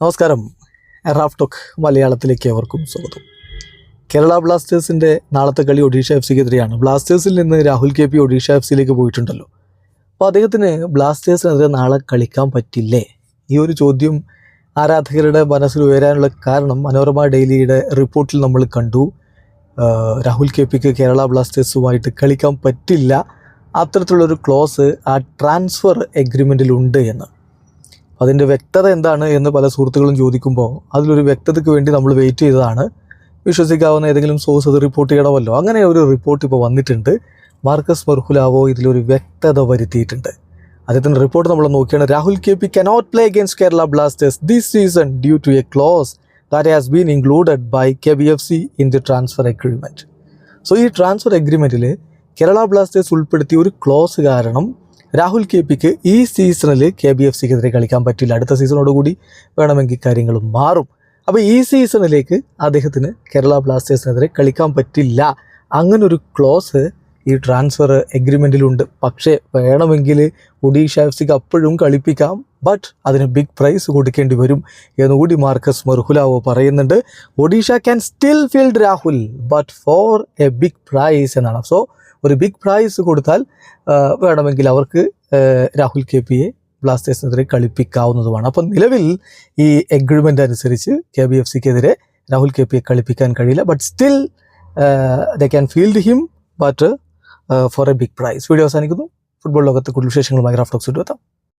നമസ്കാരം. Raf talk മലയാളത്തിലേക്ക് അവർക്കും സ്വാഗതം. കേരള ബ്ലാസ്റ്റേഴ്സിന്റെ നാളത്തെ കളി ഒഡീഷ എഫ് സിക്കെതിരെയാണ് ബ്ലാസ്റ്റേഴ്സിൽ നിന്ന് Rahul K P Odisha F സിയിലേക്ക് പോയിട്ടുണ്ടല്ലോ. അപ്പോൾ അദ്ദേഹത്തിന് ബ്ലാസ്റ്റേഴ്സിനെതിരെ നാളെ കളിക്കാൻ പറ്റില്ലേ? ഈ ഒരു ചോദ്യം ആരാധകരുടെ മനസ്സിൽ ഉയരാനുള്ള കാരണം മനോരമ ഡെയിലിയുടെ റിപ്പോർട്ടിൽ നമ്മൾ കണ്ടു. രാഹുൽ കെ പിക്ക് കേരള ബ്ലാസ്റ്റേഴ്സുമായിട്ട് കളിക്കാൻ പറ്റില്ല. അത്തരത്തിലുള്ളൊരു ക്ലോസ് ആ ട്രാൻസ്ഫർ എഗ്രിമെന്റിലുണ്ട് എന്ന്. അതിന്റെ വ്യക്തത എന്താണ് എന്ന് പല സുഹൃത്തുക്കളും ചോദിക്കുമ്പോൾ അതിലൊരു വ്യക്തതയ്ക്ക് വേണ്ടി നമ്മൾ വെയിറ്റ് ചെയ്തതാണ്. വിശ്വസിക്കാവുന്ന ഏതെങ്കിലും സോഴ്സ് അത് റിപ്പോർട്ട് ചെയ്യണമല്ലോ. അങ്ങനെ ഒരു റിപ്പോർട്ട് ഇപ്പോൾ വന്നിട്ടുണ്ട്. മാർക്കസ് മെർഹുലാവോ ഇതിലൊരു വ്യക്തത വരുത്തിയിട്ടുണ്ട്. അദ്ദേഹത്തിന്റെ റിപ്പോർട്ട് നമ്മൾ നോക്കിയാണ്. Rahul K P cannot play against Kerala Blasters this season due to a clause that has been included by K B F C in the transfer agreement so ഈ transfer അഗ്രിമെന്റിൽ Kerala Blasters ഉൾപ്പെടുത്തിയ ഒരു close കാരണം Rahul K പിക്ക് ഈ സീസണിൽ K B F സിക്കെതിരെ കളിക്കാൻ പറ്റില്ല. അടുത്ത സീസണോടുകൂടി വേണമെങ്കിൽ കാര്യങ്ങൾ മാറും. അപ്പോൾ ഈ സീസണിലേക്ക് അദ്ദേഹത്തിന് കേരള ബ്ലാസ്റ്റേഴ്സിനെതിരെ കളിക്കാൻ പറ്റില്ല. അങ്ങനൊരു ക്ലോസ് ഈ ട്രാൻസ്ഫർ എഗ്രിമെന്റിലുണ്ട് പക്ഷേ വേണമെങ്കിൽ ഒഡീഷ എഫ് സിക്ക് അപ്പോഴും കളിപ്പിക്കാം. ബട്ട് അതിന് ബിഗ് പ്രൈസ് കൊടുക്കേണ്ടി വരും എന്നുകൂടി മാർക്കസ് മെർഹുലാവോ പറയുന്നുണ്ട്. Odisha can still field Rahul but for a big price എന്നാണ്. സോ ഒരു ബിഗ് പ്രൈസ് കൊടുത്താൽ വേണമെങ്കിൽ അവർക്ക് രാഹുൽ കെ പിയെ ബ്ലാസ്റ്റേഴ്സിനെതിരെ കളിപ്പിക്കാവുന്നതുമാണ്. അപ്പം നിലവിൽ ഈ എഗ്രിമെന്റ് അനുസരിച്ച് കെ ബി എഫ് സിക്കെതിരെ രാഹുൽ കെ പിയെ കളിപ്പിക്കാൻ കഴിയില്ല. But still the can field him but for a big price video അവസാനിക്കുന്നു. ഫുട്ബോൾ ലോകത്തെ കൂടുതൽ വിശേഷങ്ങളുമായി റാഫ്റ്റോക്സ് എത്താം.